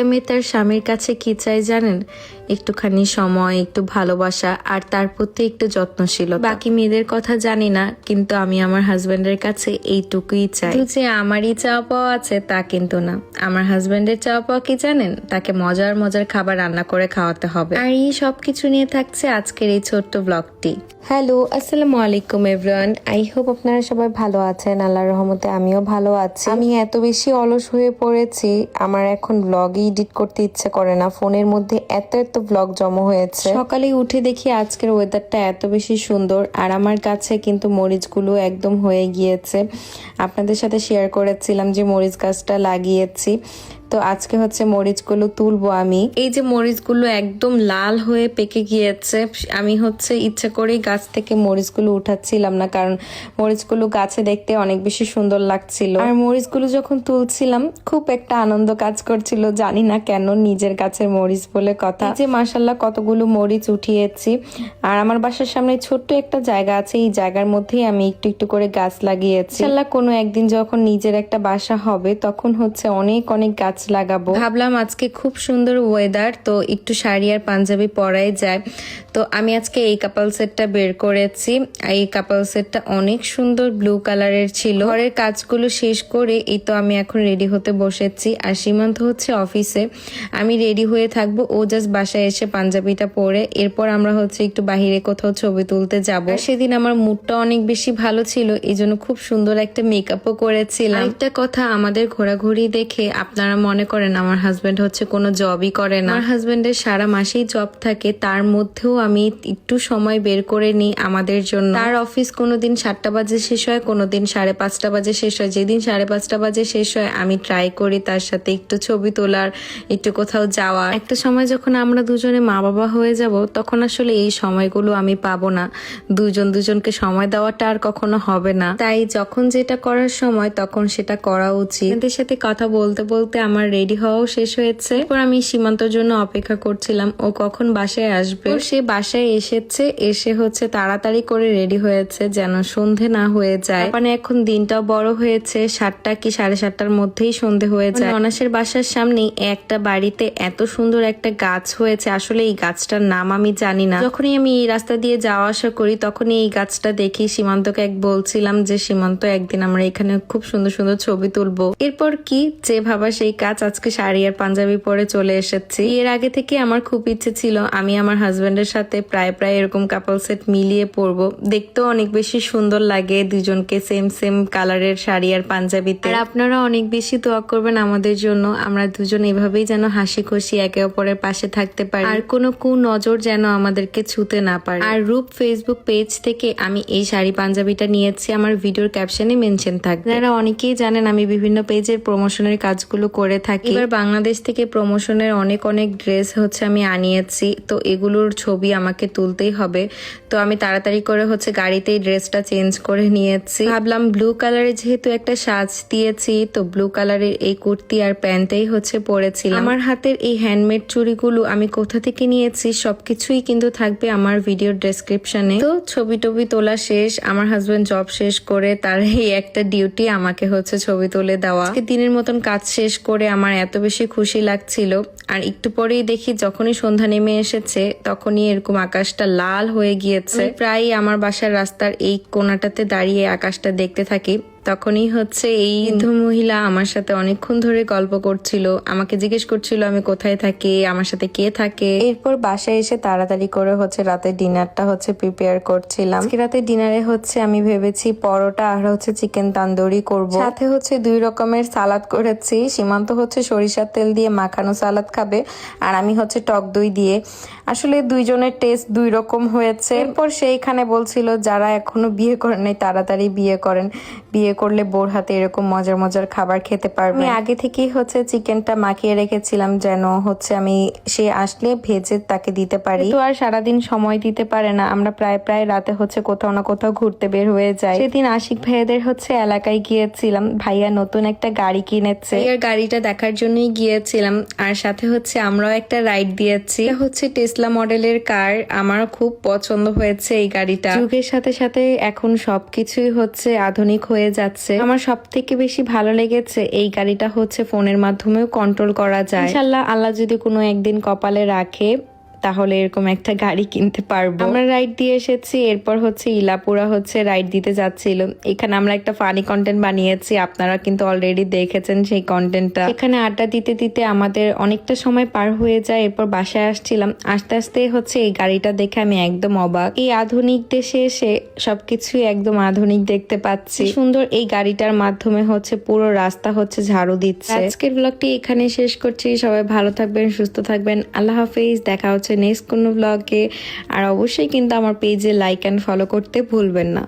একটা মেয়ে তার স্বামীর কাছে কি চাই জানেন? একটুখানি সময়, একটু ভালোবাসা আর তার প্রতি একটু যত্নশীল বাকি মেয়েদের কথা জানি না, কিন্তু আমি আমার হাজবেন্ডের কাছে এইটুকুই চাই। যে আমারই চাওয়া পাওয়া আছে তা কিন্তু না। আমার হাজবেন্ডের চাওয়া পাওয়া কি জানেন? তাকে মজার মজার খাবার রান্না করে খাওয়াতে হবে। আর এই সব কিছু নিয়ে থাকছে আজকের এই ছোট্ট ব্লগটি। হ্যালো, আসসালামু আলাইকুম এভরিওয়ান। আই হোপ আপনারা সবাই ভালো আছেন, আল্লাহর রহমতে আমিও ভালো আছি। আমি এত বেশি অলস হয়ে পড়েছি, আমার এখন ব্লগই এডিট করতে ইচ্ছে করে না, ফোনের মধ্যে এত এত ব্লগ জমা হয়েছে। সকালে উঠে দেখি আজকের ওয়েদারটা এত বেশি সুন্দর, আর আমার কাছে কিন্তু মরিচগুলো একদম হয়ে গিয়েছে। আপনাদের সাথে শেয়ার করেছিলাম যে মরিচ গাছটা লাগিয়েছি। তো আজকে হচ্ছে মরিচগুলো তুলবো আমি। এই যে মরিচগুলো একদম লাল হয়ে পেকে গিয়েছে, আমি হচ্ছে ইচ্ছে করেই গাছ থেকে মরিচগুলো উঠাচ্ছিলাম না, কারণ মরিচগুলো গাছে দেখতে অনেক বেশি সুন্দর লাগছিল। আর মরিচগুলো যখন তুলছিলাম, খুব একটা আনন্দ কাজ করছিল, জানি না কেন নিজের গাছের মরিচ বলে কথা। যে মাসাল্লাহ কতগুলো মরিচ উঠিয়েছি, আর আমার বাসার সামনে ছোট্ট একটা জায়গা আছে, এই জায়গার মধ্যেই আমি একটু একটু করে গাছ লাগিয়েছি। কোনো একদিন যখন নিজের একটা বাসা হবে, তখন হচ্ছে অনেক অনেক গাছ লাগাবো। ভাবলাম আজকে খুব সুন্দর ওয়েদার তো একটু শাড়ি আর পাঞ্জাবি পরাই যায়। তো আমি আজকে এই কাপাল সেটটা বের করেছি। এই কাপাল সেটটা অনেক সুন্দর ব্লু কালারের ছিল। ঘরের কাজগুলো শেষ করে এই তো আমি এখন রেডি হতে বসেছি। আর সীমান্ত হচ্ছে অফিসে আমি রেডি হয়ে থাকব। ও জাস্ট বাসায় এসে পাঞ্জাবিটা পরে। এরপর আমরা হচ্ছে একটু বাহিরে কোথাও ছবি তুলতে যাব। সেদিন আমার মুডটা অনেক বেশি ভালো ছিল। এই জন্য খুব সুন্দর একটা মেকআপও করেছিলাম। একটা কথা আমাদের ঘোরাঘুরি দেখে আপনারা মনে করেন আমার হাজবেন্ড হচ্ছে কোনো জবই করে না। আমার হাজবেন্ডের সারা মাসেই জব থাকে, তার মধ্যেও আমি একটু সময় বের করে নিই আমাদের জন্য। তার অফিস কোনোদিন সাতটা বাজে শেষ হয়, কোনোদিন সাড়ে পাঁচটা বাজে শেষ হয়। যেদিন সাড়ে পাঁচটা বাজে শেষ হয়, আমি ট্রাই করি তার সাথে একটু ছবি তোলার, একটু কোথাও যাওয়ার। একটা সময় যখন আমরা দুজনে মা বাবা হয়ে যাব, তখন আসলে এই সময়গুলো আমি পাবো না। দুজন দুজনকে সময় দেওয়াটা আর কখনো হবে না। তাই যখন যেটা করার সময়, তখন সেটা করা উচিত। সাথে কথা বলতে বলতে আমার রেডি হওয়াও শেষ হয়েছে। এরপর আমি সীমান্তর জন্য অপেক্ষা করছিলাম, ও কখন বাসায় আসবে? সে বাসায় এসেছে, এসে হচ্ছে তাড়াতাড়ি করে রেডি হয়েছে যেন সন্ধে না হয়ে যায়। মানে এখন দিনটাও বড় হয়েছে, সাতটা কি সাড়ে সাতটার মধ্যেই সন্ধে হয়ে যায়। অনাসের বাসার সামনেই একটা বাড়িতে এত সুন্দর একটা গাছ হয়েছে, আসলে এই গাছটার নাম আমি জানি না। যখনই আমি এই রাস্তা দিয়ে যাওয়া আসা করি, তখনই এই গাছটা দেখি, সীমান্তকে এক বলছিলাম যে, সীমান্ত, একদিন আমরা এখানে খুব সুন্দর সুন্দর ছবি তুলবো। এরপর কি যে ভাবা সেই কাজ আজকে শাড়ি আর পাঞ্জাবি পরে চলে এসেছি। এর আগে থেকে আমার খুব ইচ্ছে ছিল আমি আমার হাজবেন্ডের সাথে প্রায় প্রায় এরকম কাপল সেট মিলিয়ে পরবো। দেখতেও অনেক বেশি সুন্দর লাগে দুজনকে সেম সেম কালারের শাড়ি আর পাঞ্জাবিতে। আর আপনারা অনেক বেশি দোয়া করবেন আমাদের জন্য, আমরা দুজন এভাবেই যেন হাসি খুশি একে অপরের পাশে থাকতে পারি। আর কোনো কু নজর যেন আমাদেরকে ছুতে না পারে। আর রূপ ফেসবুক পেজ থেকে আমি এই শাড়ি পাঞ্জাবিটা নিয়েছি, আমার ভিডিওর ক্যাপশনে মেনশন থাকবে। আপনারা অনেকেই জানেন আমি বিভিন্ন পেজের প্রমোশনের কাজগুলো করে থাকি। এবার বাংলাদেশ থেকে প্রমোশনের অনেক অনেক ড্রেস হচ্ছে আমি আনিয়েছি, তো এগুলোর ছবি আমাকে তুলতেই হবে। তো আমি তাড়াতাড়ি করে হচ্ছে গাড়িতেই ড্রেসটা চেঞ্জ করে নিয়েছি। ভাবলাম ব্লু কালারের যেহেতু একটা সাজ দিয়েছি, তো ব্লু কালারের এই কুর্তি আর প্যান্টেই হচ্ছে পরেছিলাম। আমার হাতের এই হ্যান্ডমেড চুড়িগুলো আমি কোথা থেকে নিয়েছি, সবকিছুই কিন্তু থাকবে আমার ভিডিওর ডেসক্রিপশনে তো ছবি টবি তোলা শেষ, আমার হাজবেন্ড জব শেষ করে তার এই একটা ডিউটি আমাকে হচ্ছে ছবি তুলে দেওয়া। দিনের মতন কাজ শেষ করে আমার এত বেশি খুশি লাগছিল। আর একটু পরেই দেখি যখনই সন্ধ্যা নেমে এসেছে, তখনই এরকম আকাশটা লাল হয়ে গিয়েছে। প্রায় আমার বাসার রাস্তার এই কোনাটাতে দাঁড়িয়ে আকাশটা দেখতে থাকি। তখনই হচ্ছে এই বৃদ্ধ মহিলা আমার সাথে অনেকক্ষণ ধরে গল্প করছিল। আমাকে জিজ্ঞেস করছিল আমি কোথায় থাকি? আমার সাথে কে থাকে? এরপর বাসায় এসে তাড়াতাড়ি করে হচ্ছে রাতের ডিনারটা হচ্ছে প্রিপেয়ার করছিলাম। আজকে রাতের ডিনারে হচ্ছে আমি ভেবেছি পরোটা আর হচ্ছে চিকেন তান্দুরি করব। সাথে হচ্ছে দুই রকমের সালাদ করেছি। সীমান্ত হচ্ছে সরিষার তেল দিয়ে মাখানো সালাদ খাবে আর আমি হচ্ছে টক দই দিয়ে। আসলে দুইজনের টেস্ট দুই রকম হয়েছে। এরপর সেইখানে বলছিল যারা এখনও বিয়ে করেন নাই তাড়াতাড়ি বিয়ে করেন। বিয়ে করলে বোর হাতে এরকম মজার মজার খাবার খেতে পারবে। আমি আগে থেকেই হচ্ছে চিকেনটা মাখিয়ে রেখেছিলাম যেন হচ্ছে আমি সে আসলে ভেজে তাকে দিতে পারি। তো আর সারাদিন সময় দিতে পারে না। আমরা প্রায় প্রায় রাতে হচ্ছে কোথাও না কোথাও ঘুরতে বের হয়ে যাই। সেদিন আশিক ভাইয়াদের হচ্ছে এলাকায় গিয়েছিলাম। ভাইয়া নতুন একটা গাড়ি কিনেছে। ভাইয়ার গাড়িটা দেখার জন্যই গিয়েছিলাম। আর সাথে হচ্ছে আমরাও একটা রাইড দিয়েছি। হচ্ছে টেসলা মডেলের কার। আমার খুব পছন্দ হয়েছে এই গাড়িটা। যুগের সাথে সাথে এখন সবকিছুই হচ্ছে আধুনিক হয়ে যাচ্ছে। আমার সব থেকে বেশি ভালো লেগেছে এই গাড়িটা হচ্ছে ফোনের মাধ্যমেও কন্ট্রোল করা যায়। ইনশাল্লাহ আল্লাহ যদি কোনো একদিন কপালে রাখে তাহলে এরকম একটা গাড়ি কিনতে পারব। আমরা রাইড দিয়ে এসেছি, এরপর হচ্ছে ইলাপুরা হচ্ছে রাইড দিতে যাচ্ছিল। এখানে আমরা একটা ফানি কন্টেন্ট বানিয়েছি, আপনারা কিন্তু অলরেডি দেখেছেন সেই কন্টেন্টটা এখানে আড্ডা দিতে দিতে আমাদের অনেকটা সময় পার হয়ে যায়, এরপর বাসায় আসছিলাম। আস্তে আস্তে হচ্ছে এই গাড়িটা দেখে আমি একদম অবাক। এই আধুনিক দেশে এসে সবকিছুই একদম আধুনিক দেখতে পাচ্ছি। সুন্দর এই গাড়িটার মাধ্যমে হচ্ছে পুরো রাস্তা হচ্ছে ঝাড়ু দিচ্ছে। আজকের ব্লগটি এখানে শেষ করছি। সবাই ভালো থাকবেন, সুস্থ থাকবেন। আল্লাহ হাফিজ, দেখা হচ্ছে নেক্সট কোনো ব্লগে আর অবশ্যই কিন্তু আমার পেজে লাইক অ্যান্ড ফলো করতে ভুলবেন না।